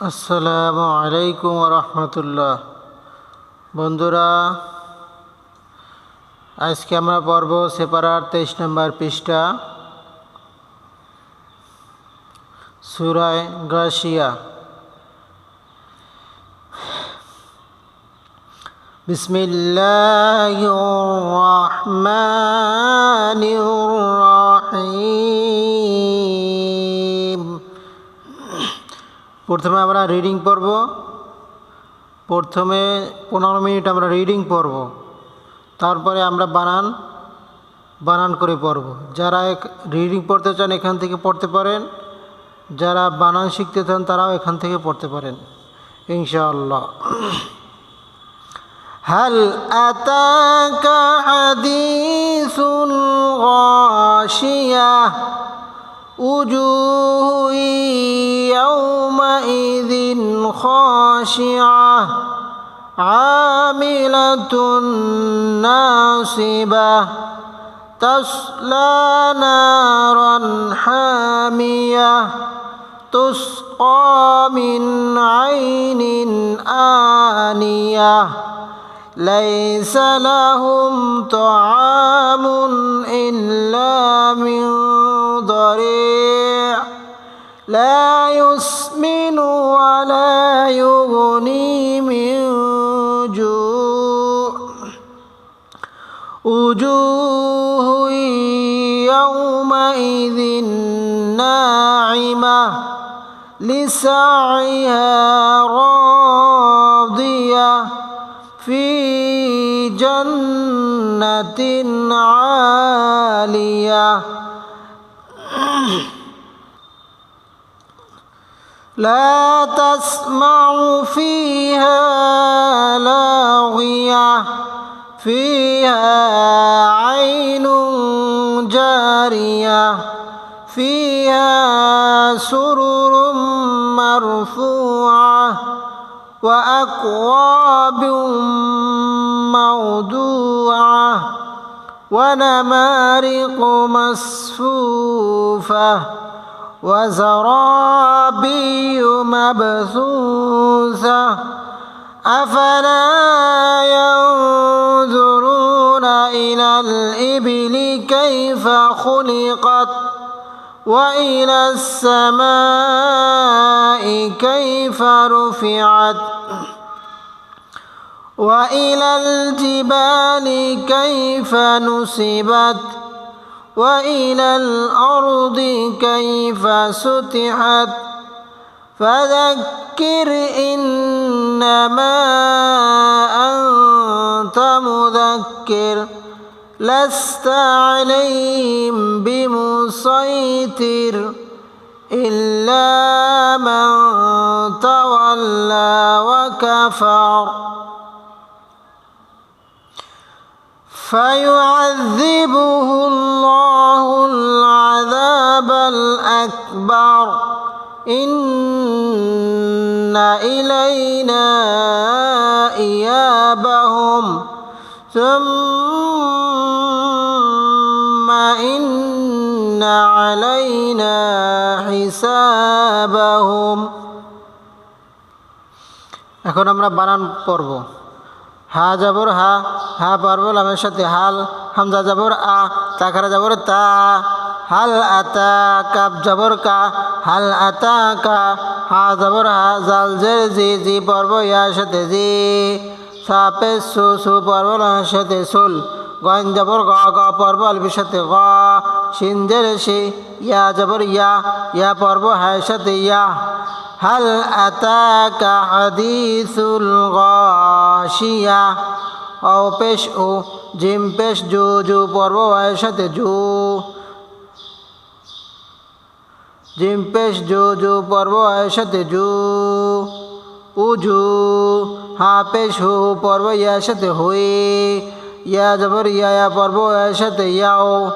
আসসালামু আলাইকুম রহমতুল্লাহ বন্ধুরা আজকে আমরা পড়ব সেপারার তেইশ নম্বর পৃষ্ঠা সুরায় গাশিয়া বিসমিল্লাহ রহমান রহিম প্রথমে আমরা রিডিং পড়ব প্রথমে পনেরো মিনিট আমরা রিডিং পড়ব তারপরে আমরা বানান বানান করে পড়ব যারা রিডিং পড়তে চান এখান থেকে পড়তে পারেন যারা বানান শিখতে চান তারাও এখান থেকে পড়তে পারেন ইনশাআল্লাহ هل أتاك حديث غاشية وجوه يومئذ خاشعة عاملة ناصبة تصلى نارا حامية تسقى من عين آنية. ليس لهم طعام إلا من لسعيها راضية في جنة عالية. لا تسمع فيها لاغية فيها عين جارية فيها سرر مرفوعة وأكواب موضوعة ونمارق مصفوفة وزرابي مبثوثة أفلا ينظرون إلى الإبل كيف خلقت وإلى السماء كيف رفعت وإلى الجبال كيف نصبت وإلى الأرض كيف سطحت فذكر إنما أنت مذكر لست عليهم بمسيطر إلا من تولى وكفر. فيعذبه الله العذاب الأكبر. إن إلينا إيابهم. ثم إن علينا حسابهم এখন আমরা বানান পড়ব হা যাবর হা হা পারবো লামের সাথে হাল হামজা যাবর আ তাখারা যাবর তা হাল আতা কাপ যাবর কা হাল আতা কা হা যাবর হা জাল জের জি জি পর্ব ইয়ার সাথে জি সাপে সু সু পর্ব লামের সাথে সুল গয়েন গ গ পর্ব আলবির গ শিন সে, ইয়া জবর ইয়া ইয়া পর্ব হ্যাঁ ইয়া। হাল আতাকা হাদিসুল গশিয়া। অ ও জিম পেশ জু জু পর্ব হ্যাঁ জু। জিম পেশ জু জু পর্ব হ্যাঁ সাথে জু। উজু হা পেশ হু পর্ব ইয়া সাথে হুই। ইয়া জবর, ইয়া পর্ব এর ইয়াও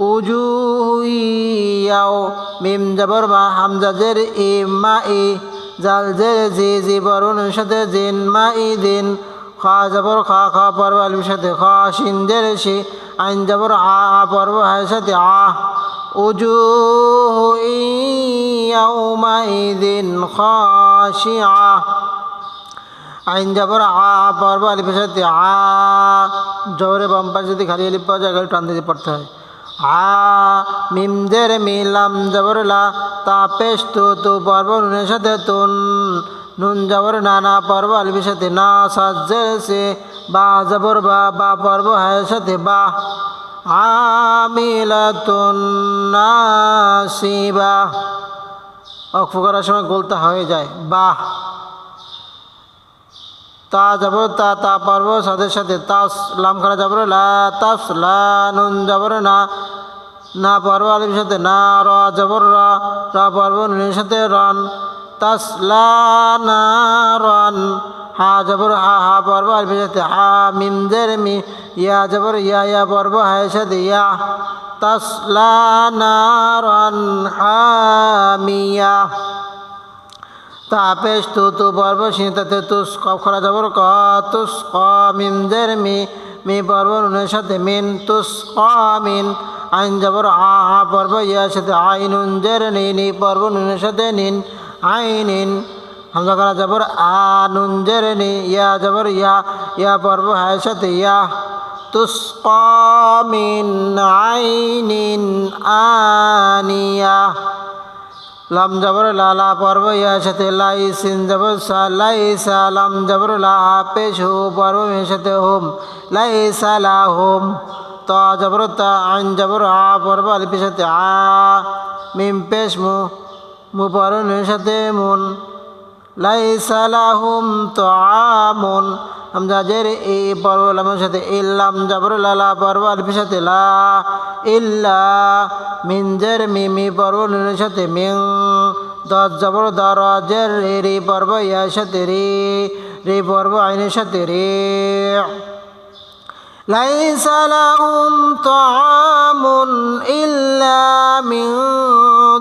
উজু ইয়াও মিম জবর, মা হামজা, জের, ই, মা, ই। জাল জে জি জি, বরুন, সাথে, জিন, মা, ই, দিন। খা জবর, খা খা পর্ব, আলিম, সাথে, খা সিন জে সি আইন জবর, আ পর্ব এর সাথে, আ। উজু ইয়াও মা, ই, দিন, খা আইন যাবর, আ, পর্ব আলিফের আ জোরে বাম যদি খালি আলিফ পাওয়া যায় টান দিতে পড়তে হয়। আ, মিম জের মিলাম জবর লা, তা পেশ তু তু পর্ব, নুনের সাথে তুন। নুন জবর না না, পর্ব, আলিফের সাথে, না সাজের সে, বা জবর, বা বা পর্ব, হায়ের সাথে, বা। আমিলাতুন নাসিবা অক্ষ করার সময় গোলতা হয়ে যায় বাহ তা যাব, তা তা পারব, সাথে সাথে তাস লাম খারা যাবর লা তাস লা নুন যাবর না না পারব আলিফের সাথে, না, র যাবর রা রা পারব নুনের সাথে, রন, তাস লা, না, রন, হা যাবর হা হা পারব আলিফের সাথে, হা, মিম জের মি, ইয়া যাবর ইয়া ইয়া পারব হায়ের সাথে, ইয়া, তাস লা, না, রন হামিয়া তাপেশ তু তু পর্ব সিনতাতে তুস কফ খরা যাবর ক, তুস ক মিম জের মি মি পর্ব নুনের সাথে মিন, তুস ক মিন, আইন যাবর আ হা পর্ব ইয়ার সাথে আইন উন জের নি নি পর্ব নুনের সাথে নিন, আইনিন। হামজা করা যাবর আ, নুন জের নি, ইয়া যাবর ইয়া ইয়া পর্ব হায়ের সাথে ইয়া, তুস ক মিন, আইনিন আনিয়া লাম জবর লালা পর্ব ইয়ার লাই সিন জবর সা, লাই সা লাম জবর লা পেশ হু পর্ব সাথে হোম, লাই সা লা হোম। ত জবর তা আইন জবর আ পর্ব আলিপের সাথে আ, মিম পেশ মু মু পর্ব মেয়ের সাথে মুন। লাই সা লা হুম তো আমুন হামজা জের এই পর্ব লামের সাথে ইল্লাম জবর লালা পর্ব আলিপের সাথে লা ইল্লা মিন জের মিমি পর্ব নুনের সাথে মিং দশ জবর দর জের রে রে পর্ব ইয়ার সাথে রে রে পর্ব আইনের সাথে রে ليس لهم طعام إلا من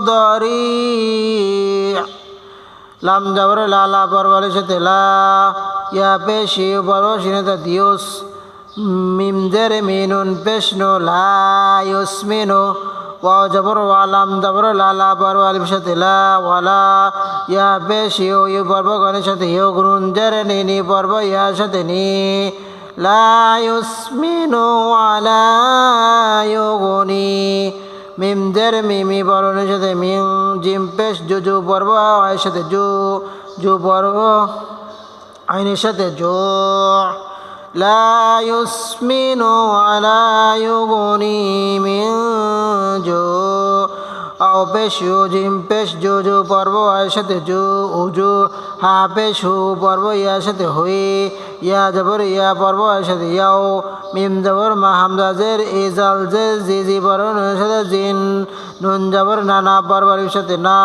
ضريع লাম জবর লালা পর্বলের সাথে লা মিম জের মিনুন পেশনু লা ইউসমিনু ওয়াও জবর ওয়ালাম জবর লালা পর্ব আলিফের সাথে লা ওয়ালা ইয়া পেশি ও ইউ পর্ব গণের সাথে ইউ গুরুন জের নি নি পর্ব ইয়ার সাথে নি লা ইউসমিনু ওয়ালা ইউগুনি মিম দের মিমি বরণের সাথে মিং জিম পেশ জু জু পর্ব আয়ের সাথে জু জু পর্ব আইনের সাথে জো লা ইউসমিনু ইউগুনি মিন জু। আও পেশ ইউ জিম, পেশ জু জু পর্ব, আয়ের সাথে জু উজু হা, পেশ হু পর্ব, ইয়ার সাথে হুই। ইয়া জবর, ইয়া পর্ব, আয়ের সাথে ইয়াও। মিম জবর, মা হামজা জের ইজাল জের, জি জি পর্ব নুনের সাথে জিন। নুন জবর, না না, পর্ব সাথে না।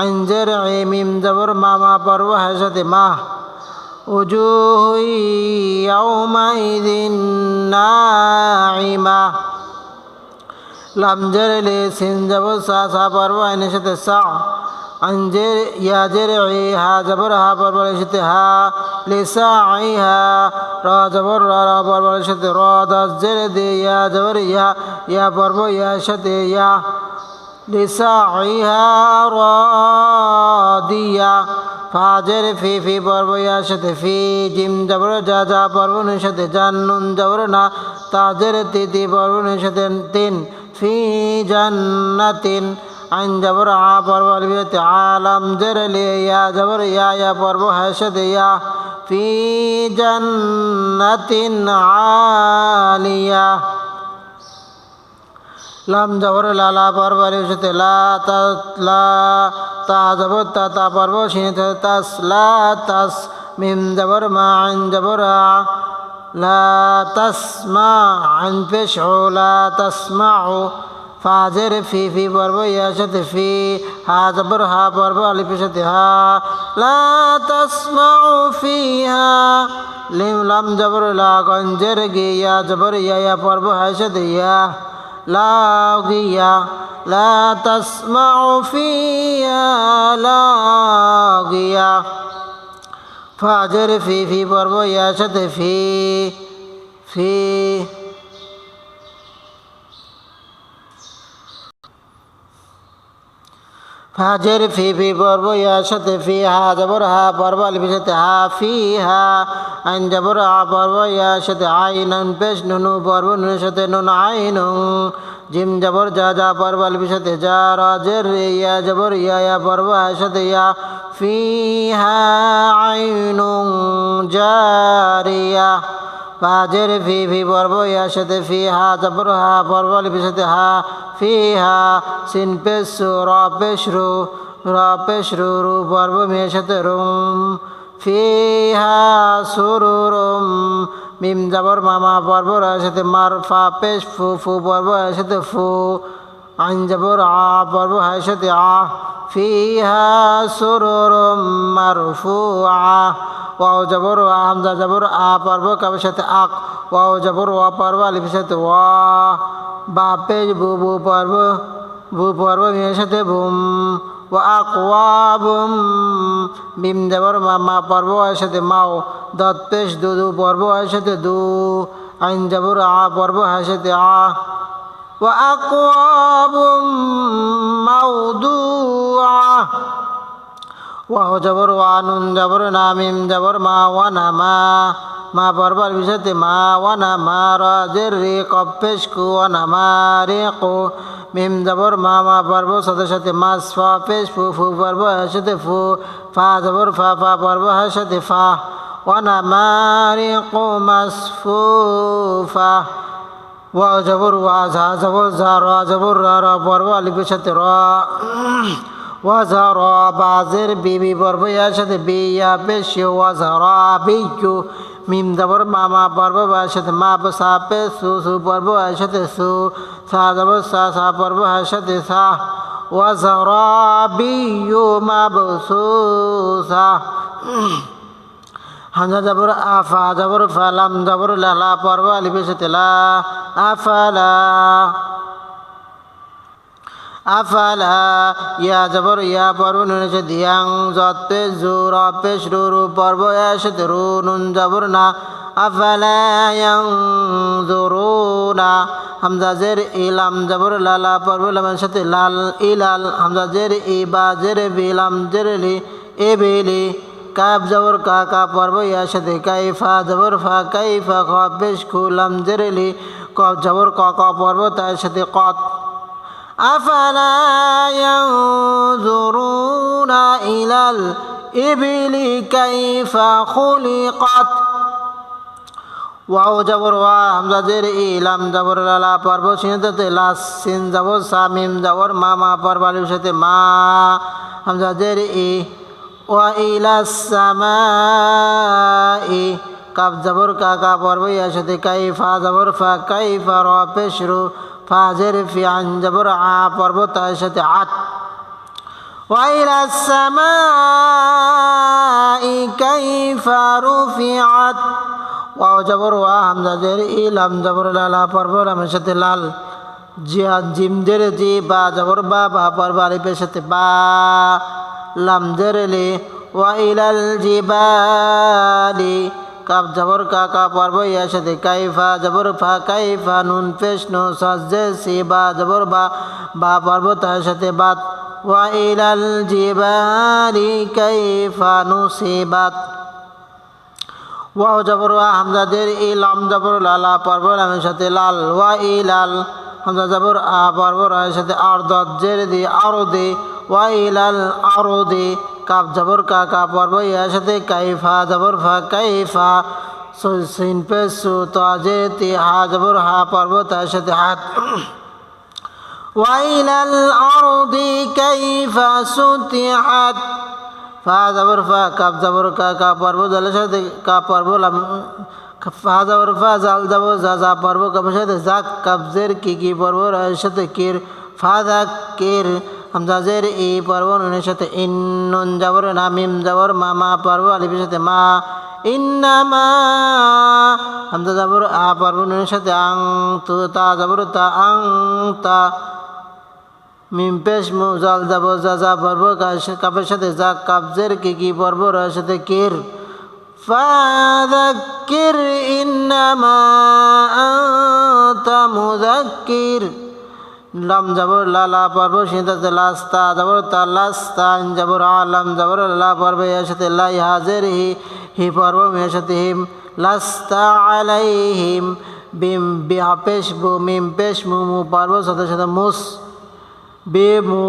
আইন জের, এ মিম জবর, মা মা পর্ব, হায়ের সাথে মা। وجوه يومئذ ناعمة لم جر لي سنجب ساسا بروا نشت الساعة أنجر يا جرعي ها جبرها بربر شتها لساعيها را جبر را بربر شت را دس جرد يا جبر يا يا بربر يا شت يا لساعيها راضية পর্ব ইয়ার সাথে লিসা আই হা র দিয়া ফাজের ফি ফি পর্ব ইয়ার সাথে ফি জিম জবর যা যা পর্বনের সাথে জান নুন জবর না। তাজের তিতি পর্বনের সাথে তিন, ফি জান্নাতিন। আইন জবর আ পর্ব আলবিয়াতে, আলাম জের ইয়া জবর ইয়া ইয়া পর্ব সাথে ইয়া। ফি জান্নাতিন আলিয়া। লাম জবর লালা পর্ব সাথে লা পর্ব সিনে তাস লা মিম জবর মা আইন জবর লা তাসমা আইন পেশ লা তাসমাউ ফাজের ফি ফি পর্ব ইয়ার সাথে ফি হা জবর হা পর্ব সাথে হা লা তাসমাউ ফিহা লিম লাম জবর লা গঞ্জের গে ইয়া জবর ইয়া পর্ব সাথে ইয়া لاغية لا تسمع فيها لاغية فاجر في في بربو يا شد في في ফাজের ফি ফি পর্ব ইয়ার সাথে ফি, হা জবর, হা পর্ব আলিফের সাথে হা, ফি, হা আইন জবর আ পর্ব ইয়ার সাথে নুন পেশ, নুনু পর্ব, নুনের সাথে নুন আই নুন জিম জবর যা যা পর্ব আলিফের সাথে যা রাজের রে, ইয়া জবর, ইয়া ইয়া পর্ব হার সাথে ইয়া, ফি, হা, আইনুন জারিয়া ফাজের ফি ফি পর্ব ইয়ার সাথে ফি হা জবর হা পর্ব আলিফের সাথে হা ফি হা সিন পেশ র পেশ রু র পেশ রু রু মেয়ের সাথে রুম ফি হা সুরুরুম মিম জবর মামা পর্ব রার সাথে মার, ফা পেশ ফু ফু পর্ব এর সাথে ফু, আইন জবর আ পর্ব হার সাথে আ সুরুরুম মারফু আ ওয়াও জবর, ওয়া হামজা জবর, আ পর্ব কাবের সাথে আক। ওয়াও জবর, ওয়া পর্ব, আলিফের সাথে ওয়া। বা পেজ বু বু পর্ব বু পর্ব মেয়ের সাথে বুম ওয়া আকওয়াবুম বিম জবর, মা মা পর্ব, এর সাথে মাও। দত পেশ দু দু পর্ব, এর সাথে দু। আইন জবর, আ পর্ব, এর সাথে আ। ওয়া আকওয়াবুম মাউদুআ ওয়াহ জবর ওয়া নুন জবর না মিম জবর মা ওয়া না মা মা পর্বর বিষয়তে মা ওয়া না মা রাজের রে কপেশ কু ওয়া না মা রে কো মিম জবর মা মা পর্ব সাথে সাথে মাস ফা পেশ ফু ফু পর্ব ওয়া রে ওয়া জবর ওয়া ঝা জবর ঝা র জবর রা র পর্ব আলিফের সাথে র ওয়াজার বাজের বিবি পর্ব ইয়ার সাথে বিয়া পেশ ওয়াজার বিজু মিম জবর মামা পর্ব বা সাথে মা সা পে সু সু পর্ব এর সাথে সু সা জবর সা সা পর্ব এর সাথে সা ওয়াজার বিয়ু মা বসু সা হামজা জবর, আফা জবর, ফালাম জবর, লালা, পর্ব আলিফের সাথে লা আফালা আফালা, ইয়া জবর, ইয়া পর্ব, নুন দিয়াং যত পেশ জু র পেশ রু রু পর্ব এসে রু, নুন, জবর, না, আফালা জুরু না জের, ইলাম, জবর, লালা, পর্ব লামের সাথে লাল ইলাল জের জের, বিলাম, জের এ বেলি কাপ জবর কা কা পর্ব ইয়ার সাথে কাইফা জবর ফা কাইফা কফ বেশ জেরেলি। কফ জবর ক ক পর্ব তার সাথে কত। আফালা ইয়ানজুরুনা ইলাল ইবিলি কাইফা খুলিকাত। ওয়াও জবর ওয়া হামজা জের ইলাম জবর লালা পর্ব সিনতে লাস, সিন জবর সামিম জবর মা মা পর্ব আলিফ সাথে মা, হামজা জের ই ওয়া ইলাস সামাই কাপ জবর কা কা পর্ব ইয়ার সাথে কাইফা জবর ফা কাইফা র পেশরু ফাজের ফি আন জবর আ পর্ব তার সাথে আত وإلى السماء كيف رفعت ওয়াও জবর ওয়া হামজা জের ই লাম জবর লালা পর্ব লামের সাথে লাল জিয়া জিম জের জি বা জবর বা বা পর্ব আলিফের সাথে বা লাম জের লি ওয়া ইলাল জিবালি। কাপ জবর কা কা পর্ব সাথে কাইফা জবর ফা, কাইফা নুন পেশ নু সাজে সি, বা জবর বা বা পর্ব তার সাথে বাত। ওয়া ইলাল জিবালি, কাইফা নু নুসিবাত ওয়াও জবর, ওয়া হামজা জের, ই লাম জবর লালা পর্ব লামের সাথে লাল। ওয়া ই লাল হামজা জবর, আ পর্ব রায়ের সাথে আর দত জের দি, আরও দে। ওয়াইলাল আরদে, কাপ জবর কা কা পর্ব ইয়ার সাথে কাইফা, জবর ফা কাইফা। সিন পে সু তাজে তি হা, জবর হা পর্ব তার সাথে হাত। ওয়াইলাল আরদি কাইফা সুতিহাত। ফা জবর ফা, কাপ জবর কা কা পর্ব জলের সাথে কা পর্ব ফা জবর ফা, জাল জবর যা যা পর্ব কাপের সাথে জাক কাবজের কি কি পর্ব এর সাথে কির ফা জাক কির হামজাজের ই পর্ব নুনের সাথে ইন নুন জবর, না মিম জবর, মা মা পর্ব আলিফের সাথে মা ইন্নামা হামজা জবর, আ পর্ব নুনের সাথে আং, তু, তা জবর, তা আং, তা। মিম পেশ, মু, জাল যাব যা যা পর্ব কাপের সাথে যা কাবজের কি কি পর্ব রয়ের সাথে কির। ফাদাক্কির ইন্নামা আনতা মুযাক্কির। লাম জবর লা লা পর্ব সিনতে লাস্তা জবর তা লাস্তা আইন জবর আলাম, জবর লা পর্ব এর সাথে লাই হাজের হি হি পর্ব এর সাথে হিম লাস্তা আলাইহিম, বিম বিহা পেশ বু, মিম পেশ মু মু পর্ব সাথে সাথে মুস, বে মু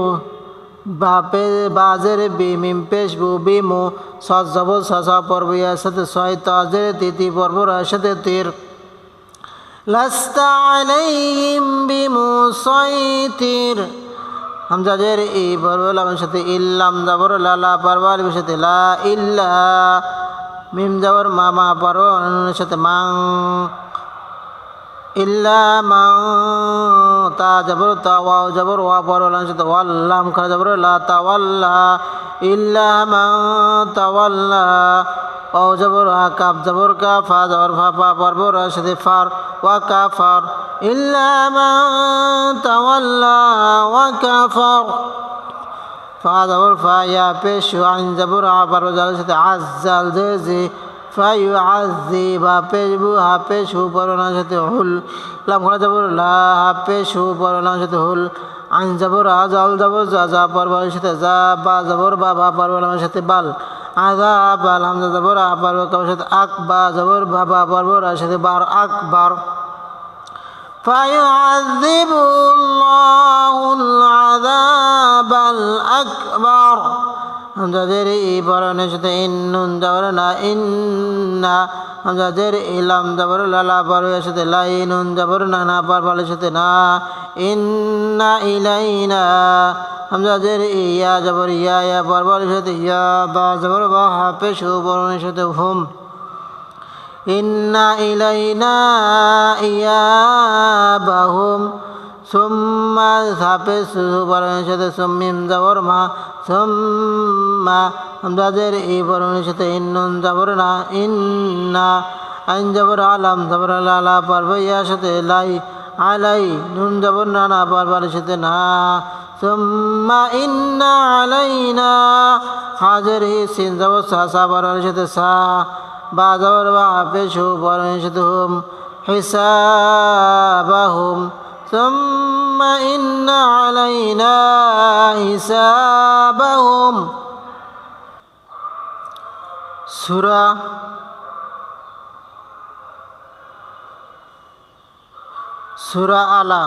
বাপে বাজের, বি মিম পেশ বু, বি মু সজ জবর সসা পর্ব এর সাথে ছয় তাজের, তিতি পর্ব এর সাথে তীর। لست عليهم بمسيطر হামজাজের ই বরবল আমার সাথে ইল্লাম যাবর লালা পারবার সাথে লা ইল্লা মিম যাবর মামা পারো সাথে মাং ইল্লা মাং তা যাবর তা ওয়াও যাবর ওয়া পরল সাথে ওয়াল্লাম খা যাবর লা তাওয়াল্লা ইল্লা মাং তাওয়াল্লা ও জবর হা কাপ জবর কা ফা জবর ফা পা পর্ব র সাথে ফার ওয়া কা ফার ইল্লা মান তাওয়াল্লা ওয়া কাফার ফা জবর ফা ইয়া পেশ আইন জবর আ পর্ব জালের সাথে আজ্জাল জে জি ফা ইউ আজি বা পেশ বু হা পেশ হু পরনার সাথে হুল লাম খোলা জবর লা হা পেশ হু পরনার সাথে হুল আইন জবর আ জাল জবর যা যা পর্বের সাথে যা বা জবর বা বা পর্বের সাথে বাল আজাব আলহামদা জবর আবার কাবার সাথে আকবা জবর বাবা বর্বর সাথে বার আকবার فيعذب الله العذاب الأكبر হামজাদের ই বরণের সাথে ইন্নুন যাবর না, ইন্না হামজাদের ইলাম যাবর লালা বরের সাথে লাইনুন যাবর না না পারবালের সাথে না, ইন্না ইলাইনা ইয়া ইয়া ইয়া সাথে ইয়া, বা বা হাফে সাথে হুম। ইন্না ইলাইনা ইয়াবাহুম সুম্মা সাপে সুসু বরণের সাথে সুমিম যাবর সুম্মা আমদাদের এই বরণের সাথে ইন্নুন যাবর না ইন্না আইন যাবর আলাম যাবর আলা পারব ইয়ার সাথে লাই, আলাই নুন যাবর না না পারবার সাথে না। সুম্মা ইন্না আলাইনা হাজার হি সিন যাবর সা সা বরণের সাথে সা, বা যাবর বা পেশু বরণের হুম হিসাবাহুম। ثم إن علينا حسابهم سورة سورة আলা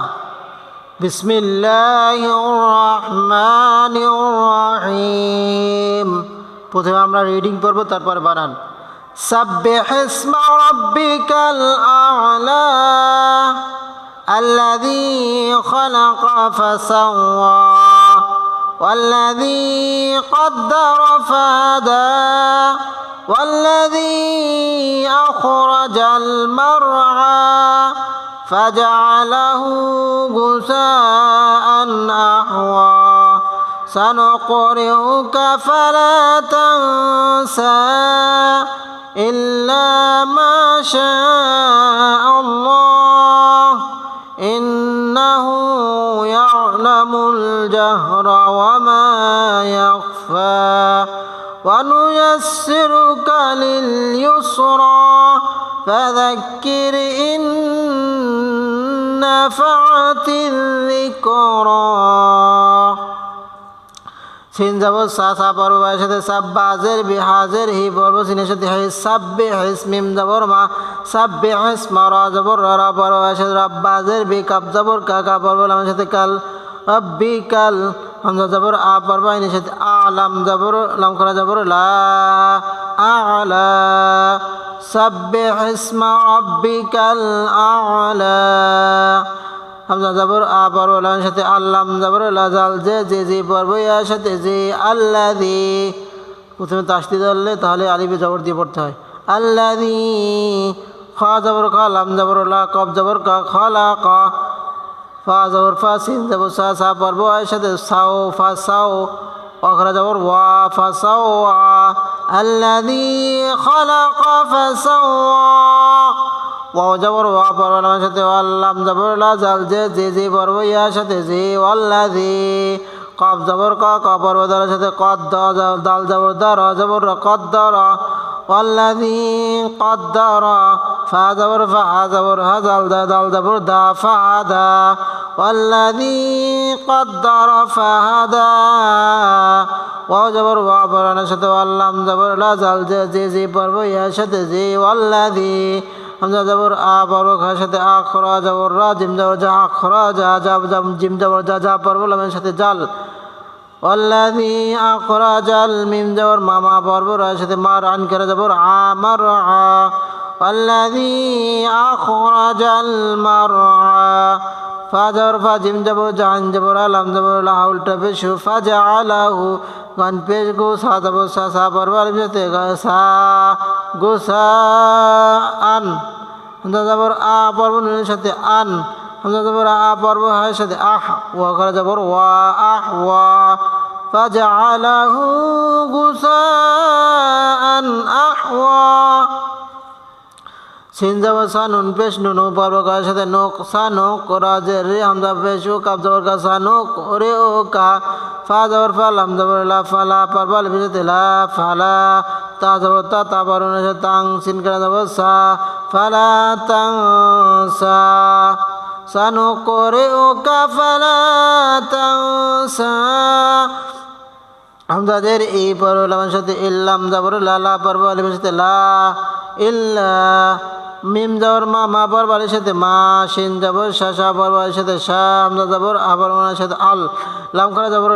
بسم الله الرحمن الرحيم প্রথমে আমরা রিডিং পড়ব তারপর বানান سبح اسم ربك الأعلى الذي خلق فسوى والذي قدر فهدى والذي أخرج المرعى فجعله غثاء أحوى. سنقرئك فلا تنسى إلا ما شاء الله. إنه يعلم الجهر وما يخفى ونيسرك لليسرى فذكر إن نفعت الذكرى সিন যাব সা সা পর্ব বায়ের সাথে সাব্বাজের বিহাজের হি পর্ব সিনের সাথে হি সাব্বে হিস মিম জবর মা, সাব্বে হিস মা রা জবর রা পর্ব বায়ের সাথে রাব্বাজের বি কাপ জবর কা কা পর্ব লামের সাথে কাল রব্বি কাল, হামজা জবর আ পর্ব আইনের সাথে আলাম জবর লাম করা জবর লা আলা সাব্বে হিসমা রব্বিকাল আলা হামজা জাবর আ সাথে আল্লাম জাবর লাজাল যে যে যে পর্ব ইয়ার সাথে, যে আল্লাহ দি প্রথমে তাস্তি ধরলে তাহলে আলিফে জবর দিয়ে পড়তে হয়। আল্লাহ দি খা জবর খা লাম জবর লা কব জবর কা, খালা কা। ফা জবর, ফা, সিন জবর, সা সা পর্ব আয়ের সাথে, সাও, ফা, সাও। অখরা জবর, ওয়া, ফা, সাও আল্লা ওয়া আল্লাযী খালাকা ফাসাওয়া ওয়াও জবর ওয়া পরওয়ালার সাথে ওয়াল্লাম জবর, লা জাল যে জি জি পর্ব ইয়ার কফ জবর, ক ক পর্ব সাথে, কদ, দ দাল জবর, দ, র জবর, র, কদ, দ, র। ওয়াল্লাজি কদ, দ, র, ফা জবর, ফা দা, দাল জবর, দা, ফা, দা। ওয়াল্লাজি র, ফা দা। ওয়াও জবর সাথে, ওয়াল্লাম জবর, লা জাল যে জি জি হামজা জবর আ পর্ব খার সাথে আখরা জবর রা জিম জবর যা আখরা যা যা জাম জিম জবর যা যা পর্ব লামের সাথে জাল والذي أخرج الميم جبر ما ما بربر أشد مار عن كر جبر عامرعى والذي أخرج المرعى فجر فجم جبر جان جبر لم جبر لا حول تبشو فجعله গান পেশ গো সা যাব সা সা পরবার সাথে সা গো সা আন হামজা যাবর আ পর্ব নুনের সাথে আন হামজা যাবর আ পর্ব হায়ের সাথে আহ ওয়া করা যাবর ওয়া আহ ওয়া فجعله غثاء أحوى সিন যাব সা নুন পেশ নুন ও পর্ব সাথে নোক সা নোক যে রে হামজা পেশ ও কাপ জবর কা সা নোক ও কা ফা জবর ফা, লাম জবর লা ফালা পর্ব লিপিতে লা ফালা তা জবর তা তা পর্ব সাথে তাং, সিন করা যাব সা ফালা তাং, সা। সা ও কা ফালা তাং, সা। হামজাদের এই পর্ব লামের সাথে ইল্লাম যাবর লালা পর্ব আলিমের সাথে লা ইল্লা মিম যাবর মা মা পর্ব আলির সাথে মা, শিন যাবর শা শা পর্ব আলির সাথে শা হামজা যাবর আবার মানের সাথে আল, লাম করা যাবর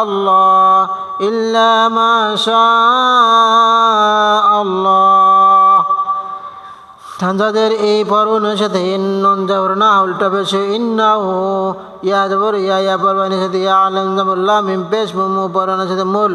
আল্লাহ ইল্লা মা আল্লাহ। হামজাদের এই পর্বনের সাথে ইন্নুন যাবর না, উল্টা পেশ ইন্নাহু, ইয়া যাবর ইয়া ইয়া পর্বানের সাথে ইয়া, আলম যাবর লা, মিম পেশ মুমু পর্বানের সাথে মূল।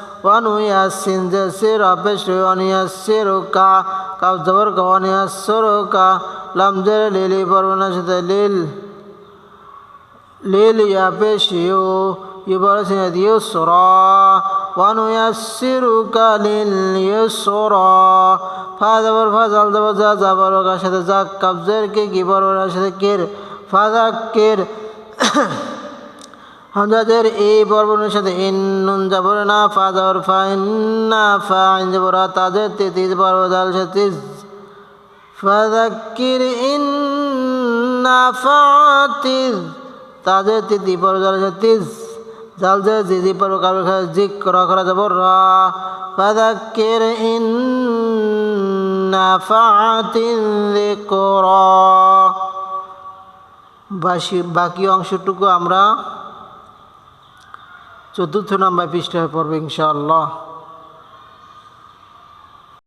ওয়ানু ইয়াসিন যে সির পেশনু অনিয়াসির কা কাউ জবর কা অনিয়াসর কা লাম জের লিলি পর্বনা সাথে লিল লিল ইয়া পেশিউ ইবর সিনাদ ইউসরা ওয়ানু ইয়াসিরুকা লিল ইউসরা ফা জবর ফা জাল জবর যা হামজাদের এই বর্বনের সাথে ইন্নুন যাবর না ফা যাবর ফা ইন্না ফা আইন যাবর তাদের তেতিজ বর্ব জাল সাথিজ ফাদাক্কির ইন্না ফাতিজ তাদের তিতি বর্ব জাল সাথিজ জাল যে জিজি পর্ব কারও জিক করা করা যাবর রা। ফাদাক্কির ইন্না ফাতিন যিকরা। বাকি বাকি অংশটুকু আমরা চতুর্থ নম্বর পৃষ্ঠায় পড়বে ইনশাআল্লাহ।